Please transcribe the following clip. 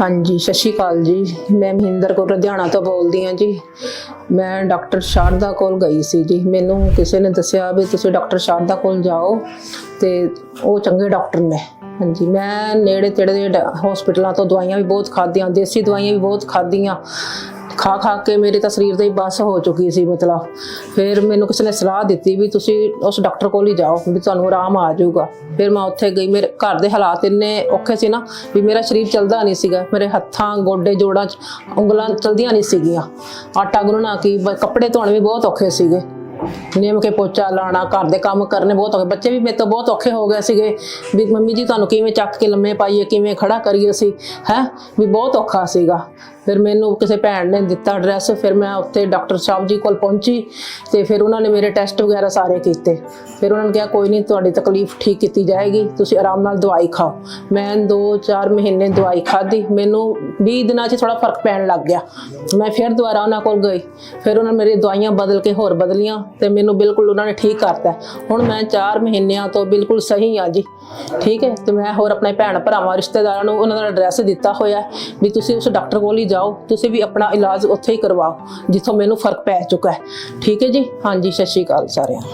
ਹਾਂਜੀ, ਸਤਿ ਸ਼੍ਰੀ ਅਕਾਲ ਜੀ। ਮੈਂ ਮਹਿੰਦਰ ਕੌਰ, ਲੁਧਿਆਣਾ ਤੋਂ ਬੋਲਦੀ ਹਾਂ ਜੀ। ਮੈਂ ਡਾਕਟਰ ਸ਼ਾਰਦਾ ਕੋਲ ਗਈ ਸੀ ਜੀ। ਮੈਨੂੰ ਕਿਸੇ ਨੇ ਦੱਸਿਆ ਵੀ ਤੁਸੀਂ ਡਾਕਟਰ ਸ਼ਾਰਦਾ ਕੋਲ ਜਾਓ ਤੇ ਉਹ ਚੰਗੇ ਡਾਕਟਰ ਨੇ। ਹਾਂਜੀ, ਮੈਂ ਨੇੜੇ ਤੇੜੇ ਦੇ ਡ- ਹਸਪੀਟਲਾਂ ਤੋਂ ਦਵਾਈਆਂ ਵੀ ਬਹੁਤ ਖਾਧੀਆਂ, ਦੇਸੀ ਦਵਾਈਆਂ ਵੀ ਬਹੁਤ ਖਾਧੀਆਂ। ਖਾ ਖਾ ਕੇ ਮੇਰੇ ਤਾਂ ਸਰੀਰ ਦਾ ਹੀ ਬਸ ਹੋ ਚੁੱਕੀ ਸੀ ਮਤਲਬ ਫਿਰ ਮੈਨੂੰ ਕਿਸੇ ਨੇ ਸਲਾਹ ਦਿੱਤੀ ਵੀ ਤੁਸੀਂ ਉਸ ਡਾਕਟਰ ਕੋਲ ਹੀ ਜਾਓ ਵੀ ਤੁਹਾਨੂੰ ਆਰਾਮ ਆ ਜਾਊਗਾ। ਫਿਰ ਮੈਂ ਉੱਥੇ ਗਈ, ਮੇਰੇ ਘਰ ਦੇ ਹਾਲਾਤ ਇੰਨੇ ਔਖੇ ਸੀ ਨਾ ਵੀ ਮੇਰਾ ਸਰੀਰ ਚੱਲਦਾ ਨਹੀਂ ਸੀਗਾ। ਮੇਰੇ ਹੱਥਾਂ, ਗੋਡੇ, ਜੋੜਾਂ 'ਚ ਉਂਗਲਾਂ ਚਲਦੀਆਂ ਨਹੀਂ ਸੀਗੀਆਂ। ਆਟਾ ਗੁੰਨਣਾ ਕੀ ਕੱਪੜੇ ਧੋਣ ਵੀ ਬਹੁਤ ਔਖੇ ਸੀਗੇ। ਨਿਯਮ ਕੇ ਪੋਚਾ ਲਾਣਾ, ਘਰ ਦੇ ਕੰਮ ਕਰਨੇ ਬਹੁਤ ਔਖੇ। ਬੱਚੇ ਵੀ ਮੇਰੇ ਤੋਂ ਬਹੁਤ ਔਖੇ ਹੋ ਗਏ ਸੀਗੇ ਵੀ ਮੰਮੀ ਜੀ ਤੁਹਾਨੂੰ ਕਿਵੇਂ ਚੱਕ ਕੇ ਲੰਮੇ ਪਾਈਏ, ਕਿਵੇਂ ਖੜਾ ਕਰੀਏ ਅਸੀਂ, ਹੈ? ਵੀ ਬਹੁਤ ਔਖਾ ਸੀਗਾ। ਫਿਰ ਮੈਨੂੰ ਕਿਸੇ ਭੈਣ ਨੇ ਦਿੱਤਾ ਐਡਰੈਸ ਫਿਰ ਮੈਂ ਉੱਥੇ ਡਾਕਟਰ ਸਾਹਿਬ ਜੀ ਕੋਲ ਪਹੁੰਚੀ ਤੇ ਫਿਰ ਉਹਨਾਂ ਨੇ ਮੇਰੇ ਟੈਸਟ ਵਗੈਰਾ ਸਾਰੇ ਕੀਤੇ। ਫਿਰ ਉਹਨਾਂ ਨੇ ਕਿਹਾ, ਕੋਈ ਨਹੀਂ, ਤੁਹਾਡੀ ਤਕਲੀਫ ਠੀਕ ਕੀਤੀ ਜਾਏਗੀ, ਤੁਸੀਂ ਆਰਾਮ ਨਾਲ ਦਵਾਈ ਖਾਓ। ਮੈਂ 2-4 ਮਹੀਨੇ ਦਵਾਈ ਖਾਧੀ, ਮੈਨੂੰ 20 ਦਿਨਾਂ 'ਚ ਥੋੜਾ ਫ਼ਰਕ ਪੈਣ ਲੱਗ ਗਿਆ। ਮੈਂ ਫਿਰ ਦੁਬਾਰਾ ਉਹਨਾਂ ਕੋਲ ਗਈ। ਫਿਰ ਉਹਨਾਂ ਨੇ ਮੇਰੀ ਦਵਾਈਆਂ ਬਦਲ ਕੇ ਹੋਰ ਬਦਲੀਆਂ। ਤੇ ਮੈਨੂੰ ਬਿਲਕੁਲ ਉਹਨਾਂ ਨੇ ਠੀਕ ਕਰਤਾ। ਹੁਣ ਮੈਂ 4 ਮਹੀਨਿਆਂ ਤੋਂ ਬਿਲਕੁਲ ਸਹੀ ਆ ਜੀ। ਠੀਕ ਹੈ? ਤੇ ਮੈਂ ਹੋਰ ਆਪਣੇ ਭੈਣ ਭਰਾਵਾਂ, ਰਿਸ਼ਤੇਦਾਰਾਂ ਨੂੰ ਉਹਨਾਂ ਦਾ ਐਡਰੈਸ ਦਿੱਤਾ ਹੋਇਆ ਵੀ ਤੁਸੀਂ ਉਸ ਡਾਕਟਰ ਕੋਲ ਹੀ ਜਾਓ, ਤੁਸੀਂ ਵੀ ਆਪਣਾ ਇਲਾਜ ਉੱਥੇ ਹੀ ਕਰਵਾਓ, ਜਿੱਥੋਂ ਮੈਨੂੰ ਫ਼ਰਕ ਪੈ ਚੁੱਕਾ ਹੈ। ਠੀਕ ਹੈ ਜੀ? ਹਾਂਜੀ, ਸਤਿ ਸ਼੍ਰੀ ਅਕਾਲ ਸਾਰਿਆਂ